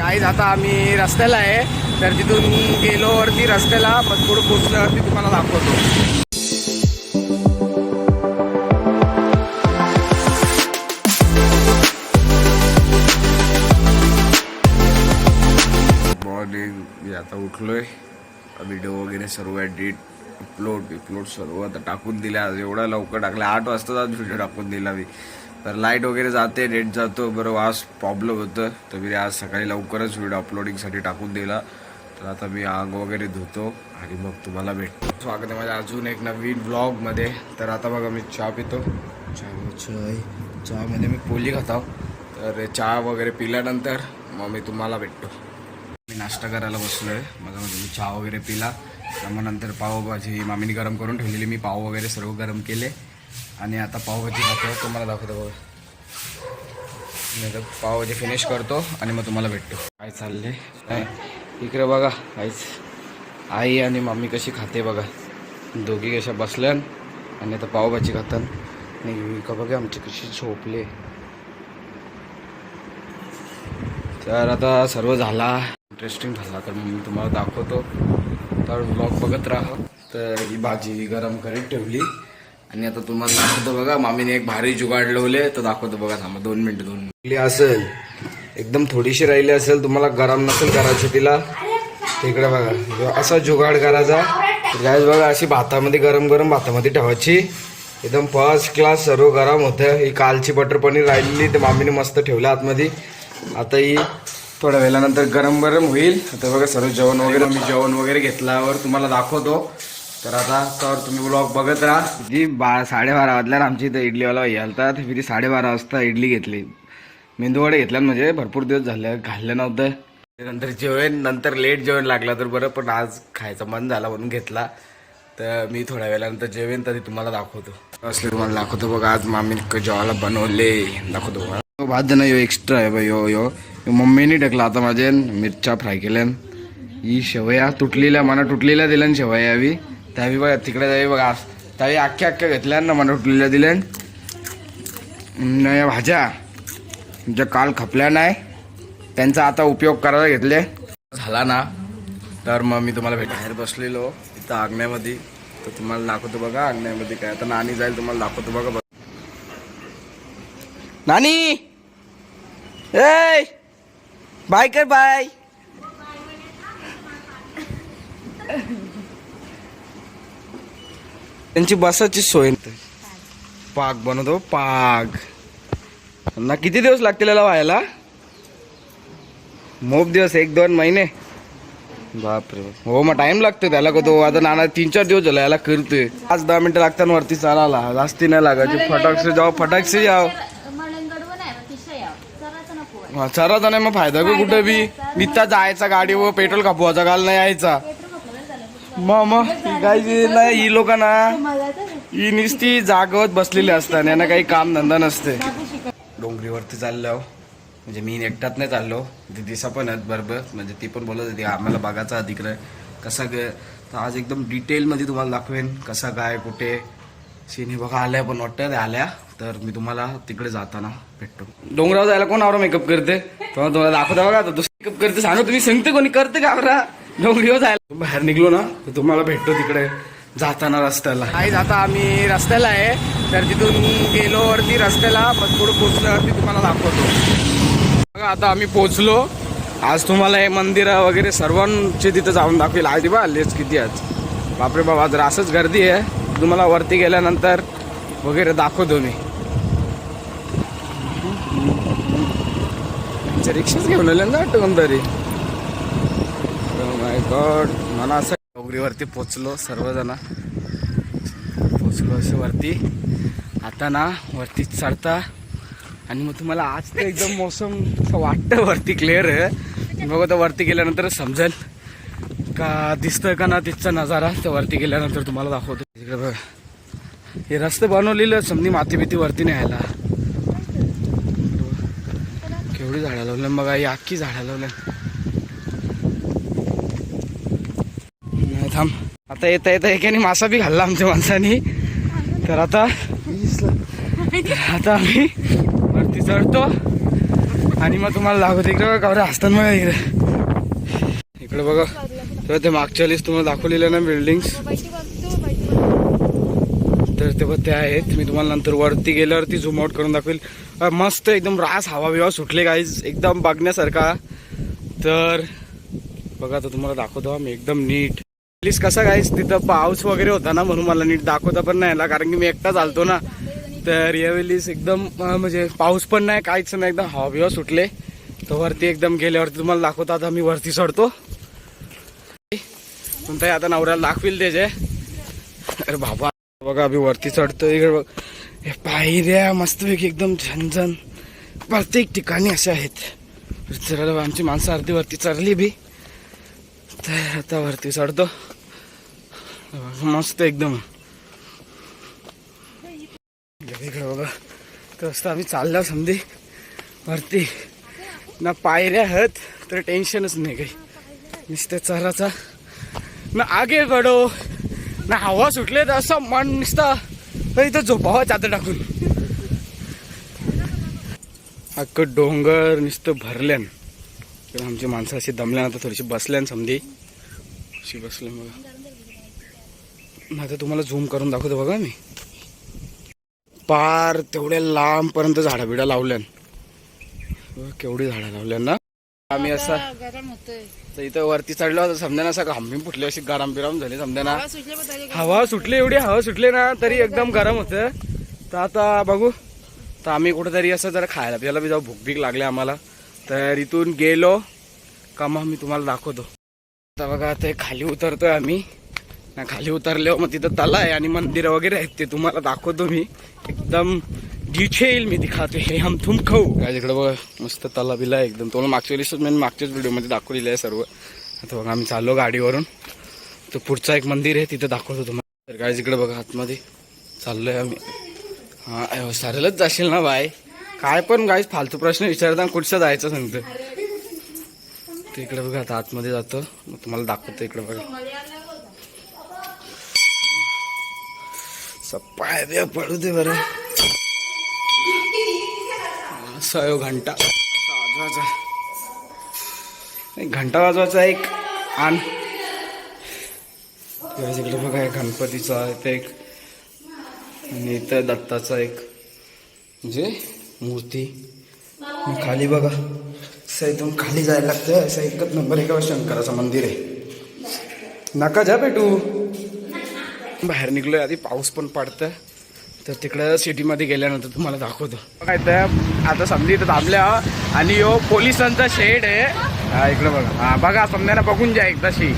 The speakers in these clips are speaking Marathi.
गाईज आता आम्ही रस्त्याला आहे. तर तिथून गेलो वरती रस्त्याला पण पुढे पोचल्यावरती तुम्हाला दाखवतो. मॉर्निंग मी आता उठलोय. व्हिडिओ वगैरे सर्व एडिट अपलोड अपलोड सर्व आता टाकून दिल्या. एवढा लवकर टाकला. आठ वाजता आज व्हिडिओ टाकून दिला मी. तर लाइट वगैरे जाते नेट जातो. बरं आज प्रॉब्लेम होतं. तर मी आज सकाळी लवकरच व्हिडिओ अपलोडिंगसाठी टाकून दिला. तर आता मी आंग वगैरे धुतो आणि मग तुम्हाला भेटतो. स्वागत आहे माझ्या अजून एक नवीन ब्लॉगमध्ये तर आता बघा मी चहा पितो. चहा चाय चहामध्ये मी पोली खातो. तर चहा वगैरे पिल्यानंतर मग मी तुम्हाला भेटतो. मी नाश्ता करायला बसलो आहे माझा म्हणजे मी चहा वगैरे पिला. तर मग नंतर पावभाजी मामीने गरम करून ठेवलेली. मी पाव वगैरे सर्व गरम केले. आणि आता पावभाजी खातो तुम्हाला दाखवतो बघा. मी तर पावभाजी फिनिश करतो आणि मग तुम्हाला भेटतो. काय चालले काय? इकडे बघा आईच आई आणि मम्मी कशी खाते बघा. दोघी कशा बसल्यान आणि आता पावभाजी खातात आणि का बघा आमची कशी झोपले. तर आता सर्व झाला. इंटरेस्टिंग झाला. तर मग मी तुम्हाला दाखवतो. तर ब्लॉग बघत राहा. तर ही भाजी गरम करीत ठेवली. आणि आता तुम्हाला दाखवतो बघा मामीने एक भारी जुगाड लावले तर दाखवतो बघा थांबा दोन मिनिट दोन मिनिट. असेल एकदम थोडीशी राहिली असेल तुम्हाला गरम नसेल करायची तिला तिकडे बघा असा जुगाड करायचा गॅस बघा अशी भातामध्ये गरम गरम भातामध्ये ठेवायची. एकदम फर्स्ट क्लास सर्व गरम होतं. ही कालची बटर पनीर राहिलेली ते मामीने मस्त ठेवलं आतमध्ये. आता ही थोड्या वेळानंतर गरम गरम होईल. आता बघा सर्व जेवण वगैरे मी जेवण वगैरे घेतल्यावर तुम्हाला दाखवतो. तर आता सर तुम्ही ब्लॉग बघत राहा. जी बा साडेबारा वाजल्यावर आमची इथं इडलीवाला यालतात ती साडेबारा वाजता इडली घेतली. मेंदूवडे घेतल्यान म्हणजे भरपूर दिवस झाले खाल्लं नव्हतं. नंतर जेवण नंतर लेट जेवण लागला तर बरं पण आज खायचं मन झाला म्हणून घेतला. तर मी थोड्या वेळानंतर जेवेन तरी तुम्हाला दाखवतो. असले तुम्हाला दाखवतो बघा आज मामीने जेवायला बनवले. दाखवतो बघा. भात जण यो एक्स्ट्रा आहे बा यो यो. मम्मीने टाकला आता माझ्या. मिरच्या फ्राय केल्यान. ही शेवया तुटलेल्या मना तुटलेल्या दिल्यान शेवया यावी त्यावी बघा तिकडे जावी बघा त्यावेळी अख्ख्या अख्ख्या घेतल्या ना मला उठलेल्या दिल्यान नाही भाज्या ज्या काल खपल्या नाही त्यांचा आता उपयोग करायला घेतले. झाला ना? तर मग मी तुम्हाला भेट बाहेर बसलेलो इथं आग्न्यामध्ये. तर तुम्हाला दाखवतो बघा आग्न्यामध्ये काय. आता नानी जाईल तुम्हाला दाखवतो बघा बघा. नानी ए बाय कर बाय. त्यांची बसाची सोय. पाक बनवतो पाक. ना किती दिवस लागतील याला व्हायला? मोप दिवस एक दोन महिने. बापरे. हो मग टाइम लागतो त्याला का तो आता नाना तीन चार दिवस झाला याला करतोय. पाच दहा मिनिटं लागतात वरती चालायला. जास्ती नाही लागायची फटाकसे जाओ फटाकसे जाओ. हा, चराचा नाही मग फायदा का कुठं बी? नित्ता जायचा गाडीवर पेट्रोल कापवायचा काल नाही यायचा. मग मग ही ही लोक ना ही नुसती जागवत बसलेली असतात यांना काही काम धंदा नसते. डोंगरीवरती चाललो म्हणजे मी एकटाच नाही चाललो. ती दिसा पण आहेत बरोबर. म्हणजे ती पण बोलत होती आम्हाला बघायचा अधिक आहे. कसा ग तर आज एकदम डिटेलमध्ये तुम्हाला दाखवेन कसा काय कुठे. सिने बघा आल्या पण वाटतं आल्या. तर मी तुम्हाला तिकडे जाताना भेटतो. डोंगरावर जायला कोण आवरा मेकअप करते? तेव्हा तुम्हाला दाखवता बघा दुसरं मेकअप करते सांगा तुम्ही सांगते कोणी करते का आवरा? डोंगरीवर जायला. बाहेर निघलो ना तर तुम्हाला भेटतो तिकडे. जाताना रस्त्याला. आई आता आम्ही रस्त्याला आहे. तर तिथून गेलो वरती रस्त्याला पण पुढे पोचल्यावरती तुम्हाला दाखवतो. बघा आता आम्ही पोचलो आज तुम्हाला हे मंदिर वगैरे सर्वांचे तिथं जाऊन दाखवेल. आज बा आलेच किती आज बापरे बाबा जर असंच गर्दी आहे. तुम्हाला वरती गेल्यानंतर वगैरे दाखवतो मी. रिक्षाच घेऊन आले ना वाटतं कोणतरी माय गॉड मला असं डोंगरीवरती पोचलो सर्वजण. पोचलो असे वरती. आता ना वरती चढता. आणि मग तुम्हाला आज तर एकदम मौसम वाटतं वरती क्लिअर आहे. बघा तर वरती गेल्यानंतर समजेल. का दिसतं का ना तिथचा नजारा तर वरती गेल्यानंतर तुम्हाला दाखवतो. तिकडे बघ. हे रस्ते बनवलेलं समजी माती भीती वरती न्यायला. केवढी झाडं लावलं. बघा ही अख्खी झाडं लावलं नाही थांब. आता येता येता एकाने मासा बी खाल्ला आमच्या माणसानी. तर आता आता आम्ही वरती चढतो. आणि मग तुम्हाला दाखवतो इकडे बघा कवरे असतात मग इकडे. इकडे बघा. तेव्हा ते मागच्या लिस्ट तुम्हाला दाखवलेलं ना बिल्डिंग्स तर ते बघ ते आहेत. मी तुम्हाला नंतर वरती गेल्यावरती झूम आउट करून दाखवेल. मस्त एकदम रास हवा बिवा सुटले गाईज एकदम बघण्यासारखा. तर बघा तर तुम्हाला दाखवतो. मी एकदम नीट. प्लीज कसा गाईज तिथं पाऊस वगैरे होता ना म्हणून मला नीट दाखवता पण नाही आला. कारण की मी एकटा चालतो ना. तर यावेळीस एकदम म्हणजे पाऊस पण नाही काहीच नाही. एकदम हवा सुटले. तर वरती एकदम गेल्यावरती तुम्हाला दाखवतो. आता मी वरती चढतो. कोणताही आता नवऱ्याला दाखवील त्याचे अरे बाबा बघा आम्ही वरती चढतो इकडे बघ. हे पायऱ्या मस्तपैकी एकदम झनझन प्रत्येक ठिकाणी असे आहेत. आमची माणसं अर्धी वरती चढली बी. तर आता वरती चढतो मस्त एकदम इकडे बघा तर आम्ही चाललो समधी वरती ना पायऱ्या आहेत तर टेन्शनच नाही काही नुसतं चराचा ना आगे गडो ना हवा सुटले तर असं मन नुसतं तर इथं झोपावा चादर टाकून अख्खं डोंगर नुसतं भरल्यान तर आमची माणसं अशी दमल्यान आता थोडीशी बसल्यान समधी अशी बसले मग. मग आता तुम्हाला झूम करून दाखवतो बघा मी. पार तेवढ्या लांबपर्यंत झाडा बिडा लावल्यान. बघ, केवढी झाडं लावल्यान ना. आम्ही असं तर इथं वरती चढलो होतो समजा ना असं घामी फुटली अशी गरम बिराम झाली समजा ना हवा सुटली एवढी हवा सुटली ना तरी एकदम गरम होतं तर आता बघू. तर आम्ही कुठेतरी असं जरा खायला प्यायला बी जाऊ भूक भीक लागले आम्हाला. तर इथून गेलो. का मग मी तुम्हाला दाखवतो. आता बघा ते खाली उतरतोय आम्ही. ना खाली उतरलो मग तिथं तला आहे आणि मंदिरं वगैरे आहेत ते तुम्हाला दाखवतो मी. एकदम डिटेल मी दिखातो. हे हम तुम खाऊ. काय तिकडे बघा मस्त तला बिला आहे एकदम. तुम्हाला मागच्या वेळेस मी मागच्याच व्हिडिओमध्ये दाखवलेलं आहे सर्व. आता बघा आम्ही चाललो गाडीवरून. तर पुढचं एक मंदिर आहे तिथं दाखवतो तुम्हाला. तर काय तिकडे बघा आतमध्ये चाललोय आम्ही. हा अहो, सरळच जाशील ना बाय काय पण गाईच फालतू प्रश्न विचारता कुठचं जायचं सांगतो. तिकडे बघा आता आतमध्ये जातो. मग तुम्हाला दाखवतो इकडे बघा. असं पाय पडू दे बरं. सयो घंटा. वाजवायचा एक घंटा वाजवायचा एक आण. इकडे बघा एक गणपतीचा ते एक आणि इथं दत्ताचा एक म्हणजे मूर्ती. खाली बघा. असं इथून खाली जायला लागतं असं एकच नंबर एका शंकराचं मंदिर आहे? नका जा भेटू बाहेर निघलोय. आधी पाऊस पण पडतं तर तिकडं सिटीमध्ये गेल्यानंतर तुम्हाला दाखवतो. काय तर आता समजी इथं थांबल्या. आणि यो पोलिसांचा शेड आहे. हा इकडं बघा. हा बघा समजायला बघून जा एकदाशी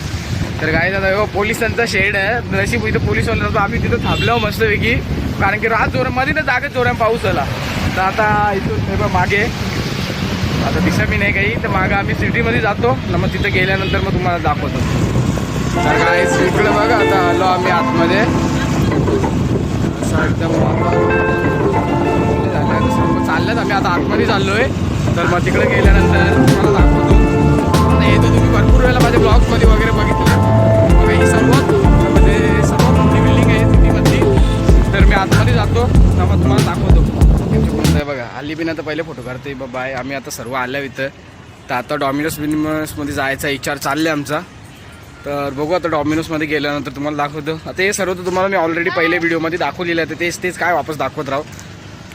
तर काय दादा यो पोलिसांचा शेड आहे. नशीब इथं पोलीस आम्ही तिथं थांबलो मस्तपैकी. कारण की रात जोरामध्ये ना जागेत जोरा पाऊस आला. तर आता इथून हे बघ मागे. आता दिसा मी नाही काही तर मागं आम्ही सिटीमध्ये जातो. ना मग तिथं गेल्यानंतर मग तुम्हाला दाखवतो. तर काय इकडं बघा आता आलो आम्ही आतमध्ये. असं एकदम झालं चालल्यात आम्ही आता आतमध्ये आहे तर मग तिकडे गेल्यानंतर तुम्हाला दाखवतो. नाही तर तुम्ही भरपूर वेळेला माझ्या ब्लॉग्समध्ये वगैरे बघितलं. बघा ही सर्वात म्हणजे सर्वात मोठी बिल्डिंग आहे सिटीमधली. तर मी आतमध्ये जातो. तर मग तुम्हाला दाखवतो. त्यांची आहे बघा. आली बिना तर पहिले फोटो काढते बाबा आहे आम्ही आता सर्व आल्या इथं. तर आता डॉमिनोज बिनिमसमध्ये जायचा विचार चालले आमचा. तर बघू आता डॉमिनोजमध्ये गेल्यानंतर तुम्हाला दाखवतो. आता हे सर्व तर तुम्हाला मी ऑलरेडी पहिले व्हिडिओमध्ये दाखवलेलं आहे. तर तेच तेच काय वापस दाखवत राहू.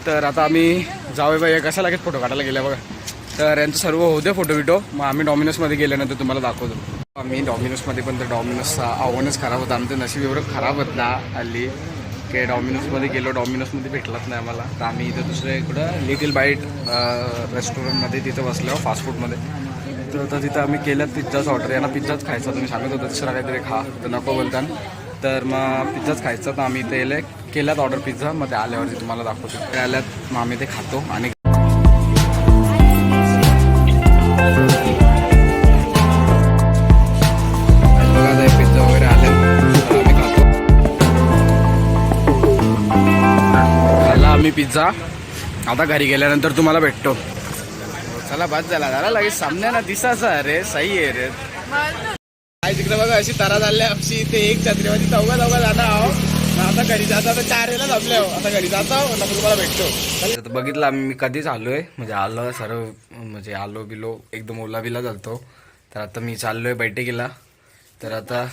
तर आता आम्ही जाऊ बाई. कसा लागेल फोटो काढायला गेल्या बघा. तर यांचं सर्व होऊ दे फोटो बिटो मग आम्ही डॉमिनोजमध्ये गेल्यानंतर तुम्हाला दाखवतो. आम्ही डॉमिनोजमध्ये पण तर डॉमिनोजचा आव्हानच खराब होता. आमचं नशीब एवढं खराब होत ना हल्ली. की डॉमिनोजमध्ये गेलो. डॉमिनोजमध्ये भेटलाच नाही आम्हाला. तर आम्ही इथं दुसरं इकडं लिटिल बाईट रेस्टॉरंटमध्ये तिथं बसलो फास्ट फूडमध्ये तर तिथं आम्ही केलं पिझ्झाच ऑर्डर यांना पिझ्झाच खायचा तुम्ही सांगत होतं दुसरा काहीतरी खा तर नको बोलताना. तर मग पिझ्झाच खायचा. तर आम्ही इथे केल्यात ऑर्डर पिझ्झा मग ते आल्यावरती तुम्हाला दाखवतो. ते आल्यात मग आम्ही ते खातो आणि खाल्ला पिझ्झा आता घरी गेल्यानंतर तुम्हाला भेटतो. चला बाद झाला. झाला लगेच. सामने ना दिसाचा अरे सही आहे रे. काय तिकडे बघा अशी तारा झाल्या. अशी इथे एक छत्रीमध्ये चौघा चौघा जाता आहो आता घरी जाता आता चार वेळेला जमले आता घरी जाता नंतर तुम्हाला भेटतो. बघितलं आम्ही मी कधीच आलोय म्हणजे आलो सर्व म्हणजे आलो बिलो एकदम ओला बिला झालतो तर आता मी चाललोय बैठकीला. तर आता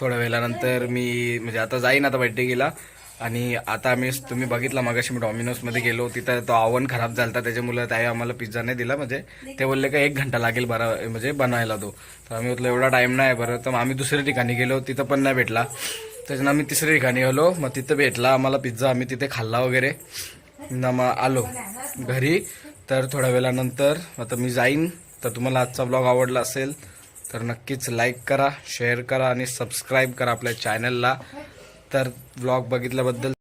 थोड्या वेळानंतर मी म्हणजे आता जाईन आता बैठकीला. आणि आता आम्ही तुम्ही बघितला मगाशी मी डॉमिनोजमध्ये गेलो तिथं तो आव्हान खराब झाला त्याच्यामुळे त्याही आम्हाला पिझ्झा नाही दिला म्हणजे ते बोलले का एक घंटा लागेल बरा म्हणजे बनवायला तो. तर आम्ही म्हटलं एवढा टाईम नाही बरं. तर मग आम्ही दुसऱ्या ठिकाणी गेलो तिथं पण नाही भेटला. त्याच्यानं आम्ही तिसऱ्या ठिकाणी गेलो मग तिथं भेटला आम्हाला पिझ्झा आम्ही तिथे खाल्ला वगैरे. ना मग आलो घरी. तर थोड्या वेळानंतर आता मी जाईन. तर तुम्हाला आजचा ब्लॉग आवडला असेल तर नक्कीच लाईक करा शेअर करा आणि सबस्क्राईब करा आपल्या चॅनलला तर ब्लॉग बघितल्याबद्दल